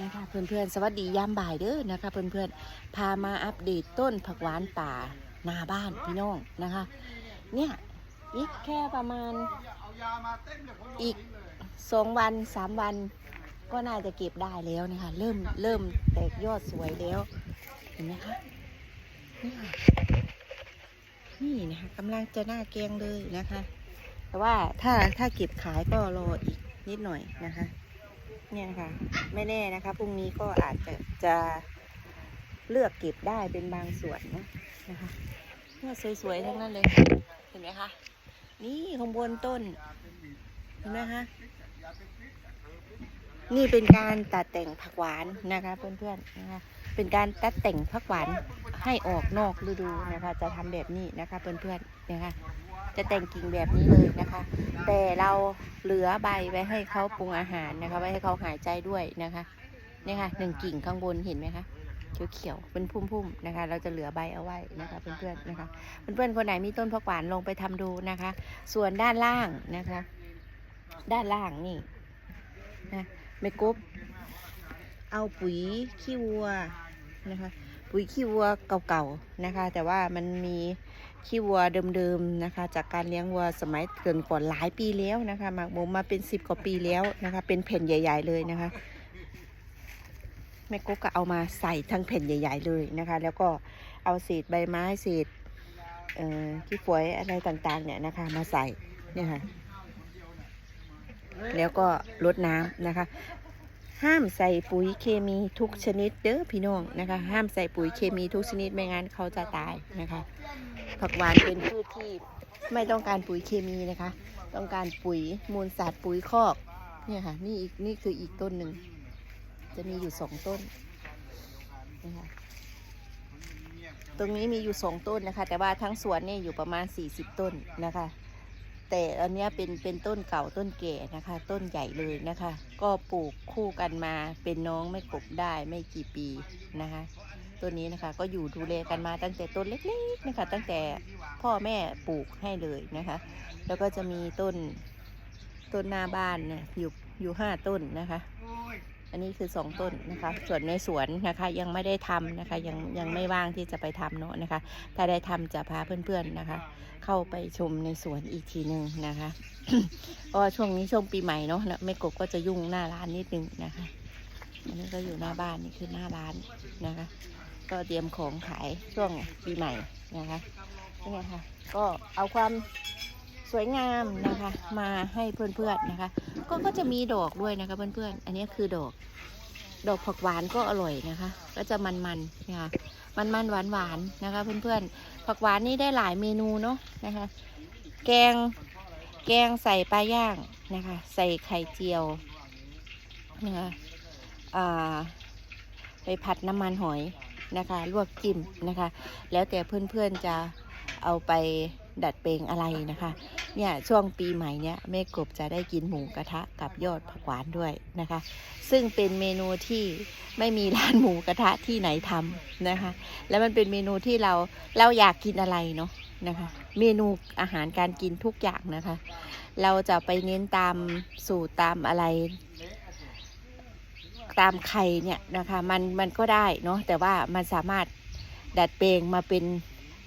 นะคะเพื่อนๆ สวัสดียามบ่ายเด้อนะคะเพื่อนๆ พามาอัปเดตต้นผักหวานป่าหนาบ้านพี่น้องนะคะ เนี่ยอีกแค่ประมาณอีกสองวันสามวัน ก็น่าจะเก็บได้แล้วนะคะ เริ่มเริ่มแตกยอดสวยแล้ว เห็นไหมคะนี่ค่ะนี่นะคะกำลังจะหน้าแกงเลยนะคะ แต่ว่าถ้าถ้าเก็บขายก็รออีกนิดหน่อยนะคะ เนี่ยนะคะไม่แน่นะคะพรุ่งนี้ก็อาจจะจะเลือกเก็บได้เป็นบางส่วนนะนะคะเนี่ยสวยๆทั้งนั้นเลย เห็นไหมคะ นี่ข้างบนต้น เห็นไหมคะ นี่เป็นการตัดแต่งผักหวานนะคะเพื่อนๆนะคะเป็นการตัดแต่งผักหวานให้ออกนอกฤดูนะคะ จะทำแบบนี้นะคะเพื่อนๆนะคะ จะแต่งกิ่งแบบนี้เลยนะคะ แต่เราเหลือใบไว้ให้เขาปรุงอาหารนะคะ ไว้ให้เขาหายใจด้วยนะคะนี่ค่ะหนึ่งกิ่งข้างบนเห็นไหมคะเขียวๆเป็นพุ่มๆนะคะ เราจะเหลือใบเอาไว้นะคะเพื่อนๆนะคะเพื่อนๆคนไหนมีต้นผักหวานลงไปทำดูนะคะ ส่วนด้านล่างนะคะ ด้านล่างนี่นะ ไม่กบ เอาปุ๋ยขี้วัวนะคะ ปุ๋ยขี้วัวเก่าๆนะคะ แต่ว่ามันมีขี้วัวเดิมๆนะคะ จากการเลี้ยงวัวสมัยเกินก่อนหลายปีแล้วนะคะหมักหมมมาเป็นสิบกว่าปีแล้วนะคะ เป็นแผ่นใหญ่ ๆเลยนะคะแม่กุ๊กก็เอามาใส่ทั้งแผ่นใหญ่ ๆ เลยนะคะ แล้วก็เอาเศษใบไม้เศษขี้ฝอยอะไรต่างๆเนี่ยนะคะ มาใส่เนี่ยค่ะ แล้วก็รดน้ำนะคะ ห้ามใส่ปุ๋ยเคมีทุกชนิดเด้อพี่น้องนะคะ ห้ามใส่ปุ๋ยเคมีทุกชนิดไม่งั้นเขาจะตายนะคะ ผักหวานเป็นพืชที่ไม่ต้องการปุ๋ยเคมีนะคะ ต้องการปุ๋ยมูลสัตว์ปุ๋ยคอกเนี่ยค่ะนี่อีกนี่คืออีกต้นหนึ่ง จะมีอยู่สองต้นนะคะตรงนี้มีอยู่สองต้นนะคะ แต่ว่าทั้งสวนเนี่ยอยู่ประมาณ 40 ต้นนะคะ แต่อันนี้เป็นเป็นต้นเก่าต้นแก่นะคะ ต้นใหญ่เลยนะคะ ก็ปลูกคู่กันมาเป็นน้องไม่กบได้ไม่กี่ปีนะคะต้นนี้นะคะก็อยู่ดูแลกันมาตั้งแต่ต้นเล็กๆนะคะ ตั้งแต่พ่อแม่ปลูกให้เลยนะคะ แล้วก็จะมีต้นต้นหน้าบ้านเนี่ยอยู่อยู่ห้าต้นนะคะ อันนี้คือสองต้นนะคะ ส่วนในสวนนะคะยังไม่ได้ทำนะคะยังยังไม่ว่างที่จะไปทำเนาะนะคะ ถ้าได้ทำจะพาเพื่อนๆนะคะ เข้าไปชมในสวนอีกทีหนึ่งนะคะเพราะว่าช่วงนี้ช่วงปีใหม่เนาะนะแม่กบก็จะยุ่งหน้าร้านนิดนึงนะคะอันนี้ก็อยู่หน้าบ้านนี่คือหน้าร้านนะคะ ก็เตรียมของขายช่วงปีใหม่นะคะนี่ค่ะก็เอาความ สวยงามนะคะ มาให้เพื่อนๆนะคะ ก็ก็จะมีดอกด้วยนะคะเพื่อนๆ อันนี้คือดอก ดอกผักหวานก็อร่อยนะคะ ก็จะมันๆนะคะมันๆหวานๆนะคะ เพื่อนๆ ผักหวานนี่ได้หลายเมนูเนาะนะคะ แกง แกงใส่ปลาย่างนะคะ ใส่ไข่เจียวนะคะอ่าไปผัดน้ำมันหอยนะคะ ลวกจิ้มนะคะ แล้วแต่เพื่อนๆจะเอาไป ดัดแปลงอะไรนะคะ เนี่ยช่วงปีใหม่เนี่ยแม่กบจะได้กินหมูกระทะกับยอดผักหวานด้วยนะคะ ซึ่งเป็นเมนูที่ไม่มีร้านหมูกระทะที่ไหนทำนะคะ แล้วมันเป็นเมนูที่เราเราอยากกินอะไรเนาะนะคะ เมนูอาหารการกินทุกอย่างนะคะ เราจะไปเน้นตามสูตรตามอะไรตามไข่เนี่ยนะคะมันมันก็ได้เนาะแต่ว่ามันสามารถดัดแปลงมาเป็น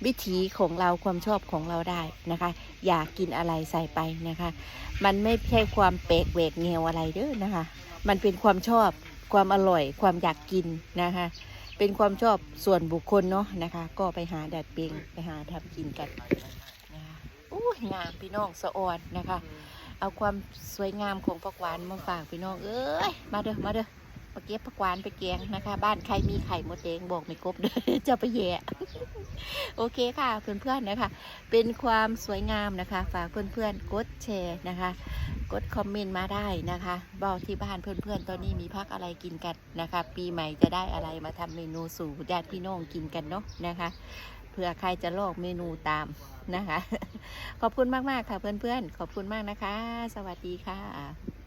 วิถีของเราความชอบของเราได้นะคะ อยากกินอะไรใส่ไปนะคะ มันไม่ใช่ความเปกเวกเงวอะไรเด้อนะคะ มันเป็นความชอบความอร่อย ความอยากกินนะคะ เป็นความชอบส่วนบุคคลเนาะนะคะ ก็ไปหาดัดแปลงไปหาทำกินกันนะคะอู้ยงามพี่น้องสะออนนะคะ เอาความสวยงามของผักหวานมาฝากพี่น้องเอ้ยมาเด้อมาเด้อ เก็บผักหวานไปแกงนะคะ บ้านใครมีไข่มดแดงบอกไม่กบเด้อจะไปแย่โอเคค่ะเพื่อนๆนะคะ เป็นความสวยงามนะคะ ฝากเพื่อนๆกดแชร์นะคะ กดคอมเมนต์มาได้นะคะบอกที่บ้านเพื่อนๆ ตอนนี้มีพักอะไรกินกันนะคะ ปีใหม่จะได้อะไรมาทำเมนูสู่ญาติพี่น้องกินกันเนาะนะคะเผื่อใครจะลอกเมนูตามนะคะ ขอบคุณมากๆค่ะเพื่อนๆ ขอบคุณมากนะคะ สวัสดีค่ะ